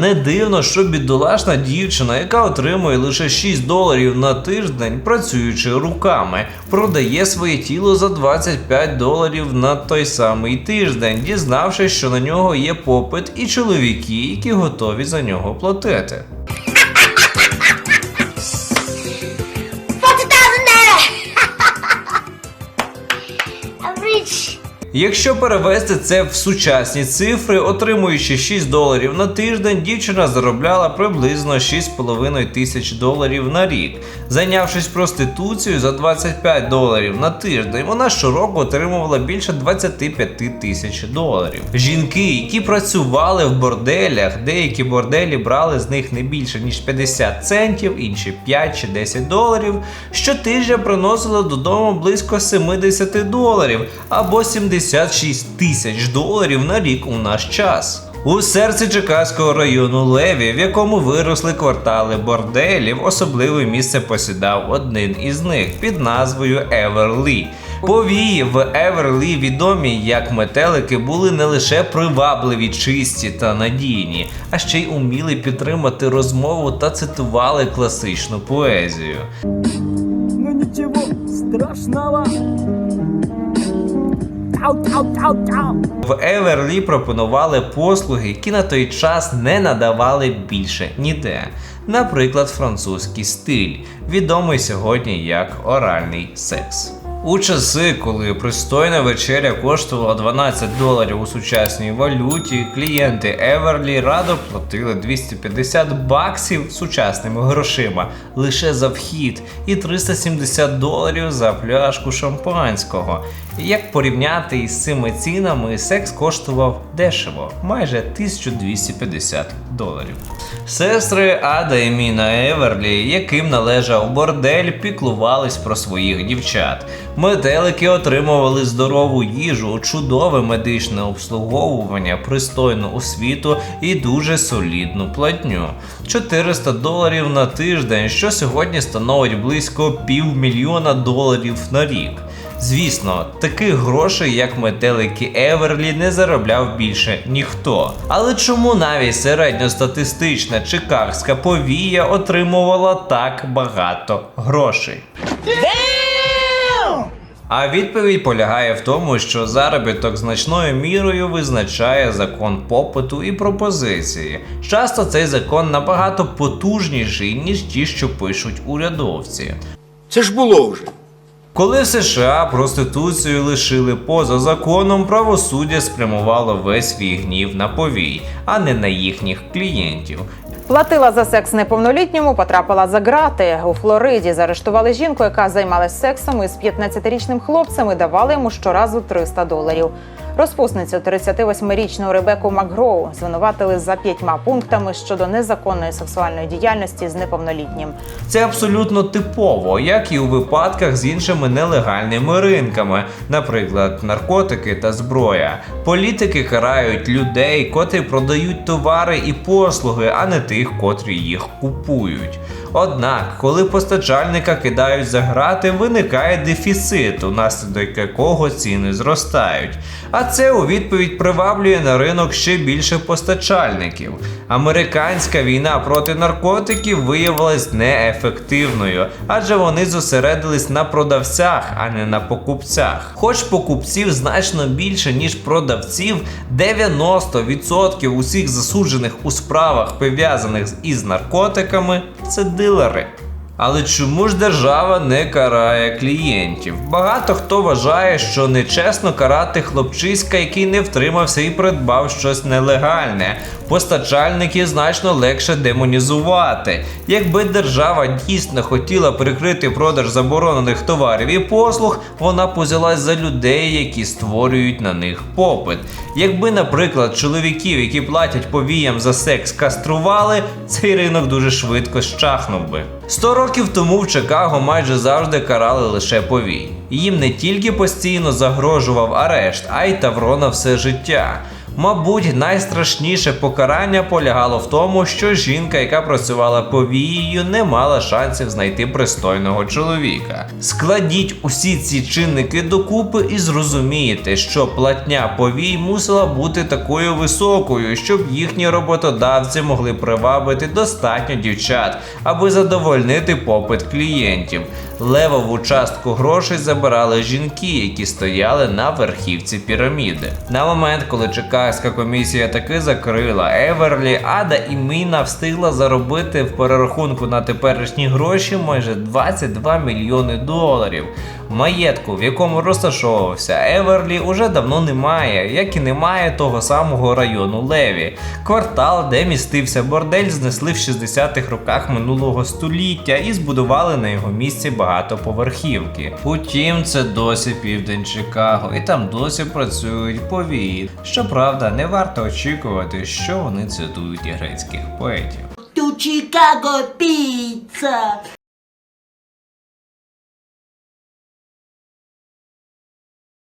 не дивно, що бідолашна дівчина, яка отримує лише 6 доларів на тиждень, працюючи руками, продає своє тіло за 25 доларів на той самий тиждень, дізнавшись, що на нього є попит і чоловіки, які готові за нього платити. Якщо перевести це в сучасні цифри, отримуючи 6 доларів на тиждень, дівчина заробляла приблизно 6,5 тисяч доларів на рік. Зайнявшись проституцією за 25 доларів на тиждень, вона щороку отримувала більше 25 тисяч доларів. Жінки, які працювали в борделях, деякі борделі брали з них не більше ніж 50 центів, інші 5 чи 10 доларів, щотижня приносили додому близько 70 доларів або 76 тисяч доларів на рік у наш час. У серці Чикаського району Леві, в якому виросли квартали борделів, особливе місце посідав один із них під назвою Еверлі. Повії в Еверлі відомі як метелики були не лише привабливі, чисті та надійні, а ще й уміли підтримати розмову та цитували класичну поезію. Ну ничего страшного. В Еверлі пропонували послуги, які на той час не надавали більше ніде. Наприклад, французький стиль, відомий сьогодні як оральний секс. У часи, коли пристойна вечеря коштувала 12 доларів у сучасній валюті, клієнти Еверлі радо платили 250 баксів сучасними грошима лише за вхід і 370 доларів за пляшку шампанського. Як порівняти із цими цінами, секс коштував дешево, майже 1250 доларів. Сестри Ада і Міна Еверлі, яким належав бордель, піклувались про своїх дівчат. Метелики отримували здорову їжу, чудове медичне обслуговування, пристойну освіту і дуже солідну платню. 400 доларів на тиждень, що сьогодні становить близько півмільйона доларів на рік. Звісно, таких грошей, як метелики Еверлі, не заробляв більше ніхто. Але чому навіть середньостатистична чикагська повія отримувала так багато грошей? А відповідь полягає в тому, що заробіток значною мірою визначає закон попиту і пропозиції. Часто цей закон набагато потужніший, ніж ті, що пишуть урядовці. Це ж було вже. Коли в США проституцію лишили поза законом, правосуддя спрямувало весь свій гнів на повій, а не на їхніх клієнтів. Платила за секс неповнолітньому, потрапила за ґрати. У Флориді заарештували жінку, яка займалась сексом із 15-річним хлопцем і давала йому щоразу 300 доларів. Розпусницю 38-річну Ребеку Макгроу звинуватили за п'ятьма пунктами щодо незаконної сексуальної діяльності з неповнолітнім. Це абсолютно типово, як і у випадках з іншими нелегальними ринками, наприклад, наркотики та зброя. Політики карають людей, котрі продають товари і послуги, а не тих, котрі їх купують. Однак, коли постачальника кидають за грати, виникає дефіцит, унаслідок якого ціни зростають. А це у відповідь приваблює на ринок ще більше постачальників. Американська війна проти наркотиків виявилась неефективною, адже вони зосередились на продавцях, а не на покупцях. Хоч покупців значно більше, ніж продавців, 90% усіх засуджених у справах, пов'язаних із наркотиками, це дилери. Але чому ж держава не карає клієнтів? Багато хто вважає, що нечесно карати хлопчиська, який не втримався і придбав щось нелегальне. Постачальників значно легше демонізувати. Якби держава дійсно хотіла прикрити продаж заборонених товарів і послуг, вона б узялась за людей, які створюють на них попит. Якби, наприклад, чоловіків, які платять повіям за секс, кастрували, цей ринок дуже швидко щахнув би. Сто років тому в Чикаго майже завжди карали лише повій. Їм не тільки постійно загрожував арешт, а й тавро на все життя. Мабуть, найстрашніше покарання полягало в тому, що жінка, яка працювала повією, не мала шансів знайти пристойного чоловіка. Складіть усі ці чинники докупи і зрозумієте, що платня повій мусила бути такою високою, щоб їхні роботодавці могли привабити достатньо дівчат, аби задовольнити попит клієнтів. Левову частку грошей забирали жінки, які стояли на верхівці піраміди. На момент, коли Чикагська комісія таки закрила Еверлі, Ада і Міна встигла заробити в перерахунку на теперішні гроші майже 22 мільйони доларів. Маєтку, в якому розташовувався Еверлі, уже давно немає, як і немає того самого району Леві. Квартал, де містився бордель, знесли в 60-х роках минулого століття і збудували на його місці багатоповерхівки. Утім, це досі південь Чикаго, і там досі працюють повії. Щоправда, не варто очікувати, що вони цитують грецьких поетів. Ту Chicago pizza.